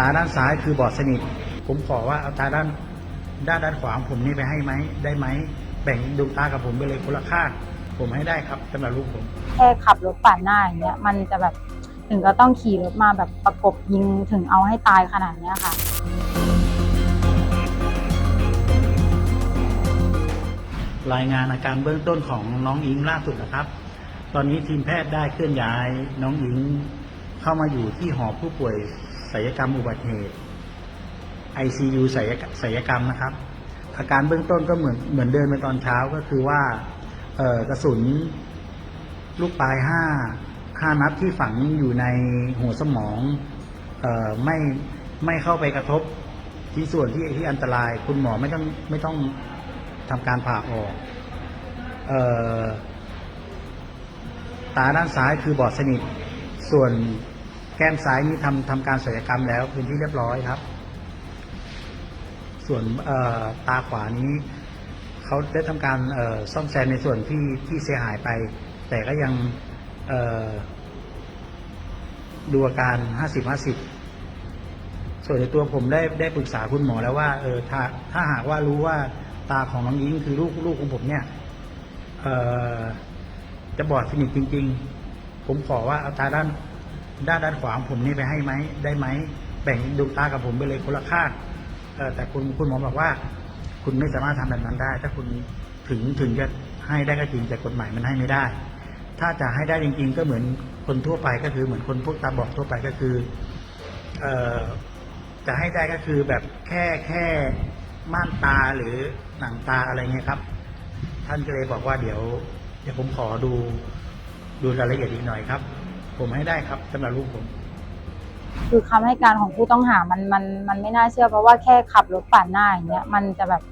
ตาด้านซ้ายคือบอดสนิท ผมขอว่าเอาตาด้านด้านด้านขวาของผมนี่ไปให้ไหมได้ไหมแบ่งดวงตากับผมไปเลยคนละข้างผมให้ได้ครับสำหรับลูกผมแค่ขับรถปาดหน้าอย่างเงี้ยมันจะแบบถึงก็ต้องขี่รถมาแบบประกบยิงถึงเอาให้ตายขนาดเนี้ยค่ะ รายงานอาการเบื้องต้นของน้องอิงล่าสุดนะครับ ตอนนี้ทีมแพทย์ได้เคลื่อนย้ายน้องอิงเข้ามาอยู่ที่หอผู้ป่วย ศัลยกรรมอุบัติเหตุ ICU ศัลยศัลยกรรมนะครับ อาการเบื้องต้นก็เหมือนเหมือนเดินไปตอนเช้าก็คือว่ากระสุนลูกปลายห้าห้านัดที่ฝังอยู่ในหัวสมองออไม่ไม่เข้าไปกระทบที่ส่วนที่ที่อันตราย คุณหมอไม่ต้องไม่ต้องทำการผ่าออกออตาด้านซ้ายคือบอดสนิท ส่วน ก้มซ้ายนี่ทำทำการศัลยกรรมแล้วเป็นที่เรียบร้อยครับ ส่วนตาขวานี้เขาได้ทำการซ่อมแซมในส่วนที่ที่เสียหายไป แต่ก็ยังดูอาการ 50-50 ส่วนในตัวผมได้ได้ปรึกษาคุณหมอแล้วว่าเออถ้าถ้าหากว่ารู้ว่าตาของน้องยิงคือลูกลูกของผมเนี่ยเออจะบอดสนิทจริง ๆ ผมขอว่าเอาตาด้าน ด้านด้านขวาผมนี่ไปให้ไหมได้ไหมแบ่งดวงตากับผมไปเลยคนละข้างแต่คุณคุณหมอบอกว่า คุณไม่สามารถทำแบบนั้นได้ ถ้าคุณถึงถึงจะให้ได้ก็จริงแต่กฎหมายมันให้ไม่ได้ ถ้าจะให้ได้จริง ๆ ก็เหมือนคนทั่วไปก็คือเหมือนคนพวกตาบอดทั่วไปก็คือเออจะให้ได้ก็คือแบบแค่แค่ม่านตาหรือหนังตาอะไรเงี้ยครับ ท่านก็เลยบอกว่าเดี๋ยว เดี๋ยวผมขอดูดูรายละเอียดอีกหน่อยครับ ผมให้ได้ครับสำหรับลูกผม คือคำให้การของผู้ต้องหามันมันมันไม่น่าเชื่อเพราะว่าแค่ขับรถปาดหน้าอย่างเงี้ยมันจะแบบ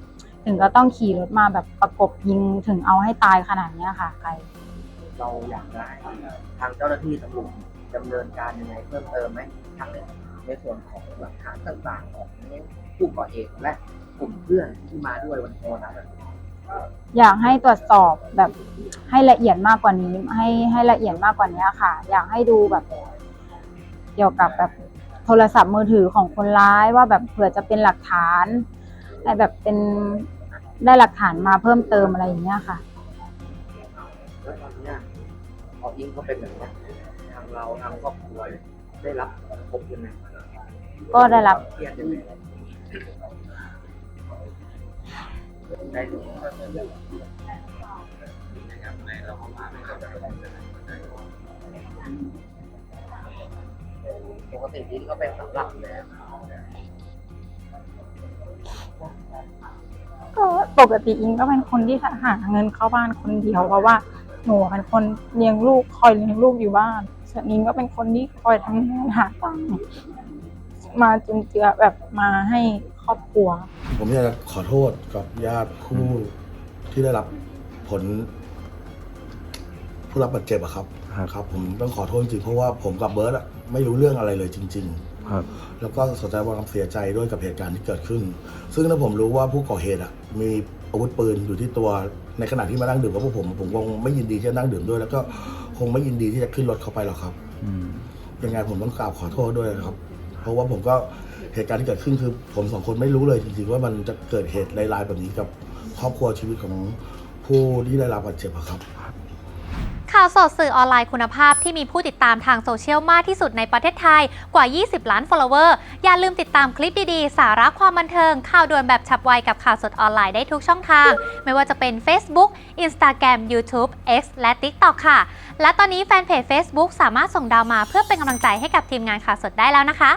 ถึงก็ต้องขี่รถมาแบบประกบยิงถึงเอาให้ตายขนาดเนี้ยค่ะไกล เราอยากได้ทางเจ้าหน้าที่ตำรวจดำเนินการยังไงเพิ่มเติมไหมทั้งในส่วนของหลักฐานต่างๆของผู้ก่อเหตุและกลุ่มเพื่อนที่มาด้วยวันโทนะ อยากให้ตรวจสอบแบบให้ละเอียดมากกว่านี้ ให้ให้ละเอียดมากกว่านี้ค่ะ อยากให้ดูแบบ เกี่ยวกับแบบโทรศัพท์มือถือของคนร้ายว่าแบบเผื่อจะเป็นหลักฐานได้แบบเป็นได้หลักฐานมาเพิ่มเติมอะไรอย่างเงี้ยค่ะแล้วตอนเนี้ยพออิงเขาเป็นแบบเนี้ยทางเราทางครอบครัวเนี่ยได้รับพบยังไงก็ได้รับเครียดยังไง ได้ดูปกติอิงก็เป็นสำหรับเลยก็ปกติอิงก็เป็นคนที่หาเงินเข้าบ้านคนเดียวเพราะว่าหนูเป็นคนเลี้ยงลูกคอยเลี้ยงลูกอยู่บ้านส่วนอิงก็เป็นคนที่คอยทำงานหาตังค์มาจุนเจือแบบมาให้ รอบครัว ผมอยากจะขอโทษกับญาติผู้ที่ได้รับผล ผู้รับบาดเจ็บอะครับครับ ครับ ผมต้องขอโทษจริงๆเพราะว่าผมกับเบิร์ตอะไม่รู้เรื่องอะไรเลยจริง ครับ ๆ แล้วก็แสดงความเสียใจด้วยกับเหตุการณ์ที่เกิดขึ้น ซึ่งถ้าผมรู้ว่าผู้ก่อเหตุอะมีอาวุธปืนอยู่ที่ตัวในขณะที่มานั่งดื่มกับพวกผม ผมคงไม่ยินดีที่จะนั่งดื่มด้วย แล้วก็คงไม่ยินดีที่จะขึ้นรถเข้าไปหรอกครับ อืม ยังไงผมต้องกราบขอโทษด้วยนะครับ เพราะว่าผมก็ เหตุการณ์ที่เกิดขึ้นคือผมสองคนไม่รู้เลยจริงๆว่ามันจะเกิดเหตุร้ายๆแบบนี้กับครอบครัวชีวิตของผู้ที่ได้รับบาดเจ็บอะครับ ข่าวสดสื่อออนไลน์คุณภาพที่มีผู้ติดตามทางโซเชียลมากที่สุดในประเทศไทยกว่า 20 ล้าน follower อย่าลืมติดตามคลิปดีๆ สาระความบันเทิง ข่าวด่วนแบบฉับไวกับข่าวสดออนไลน์ได้ทุกช่องทาง ไม่ว่าจะเป็น Facebook Instagram YouTube X และ TikTok ค่ะ และตอนนี้แฟนเพจ Facebook สามารถส่งดาวมาเพื่อเป็นกำลังใจให้กับทีมงานข่าวสดได้แล้วนะคะ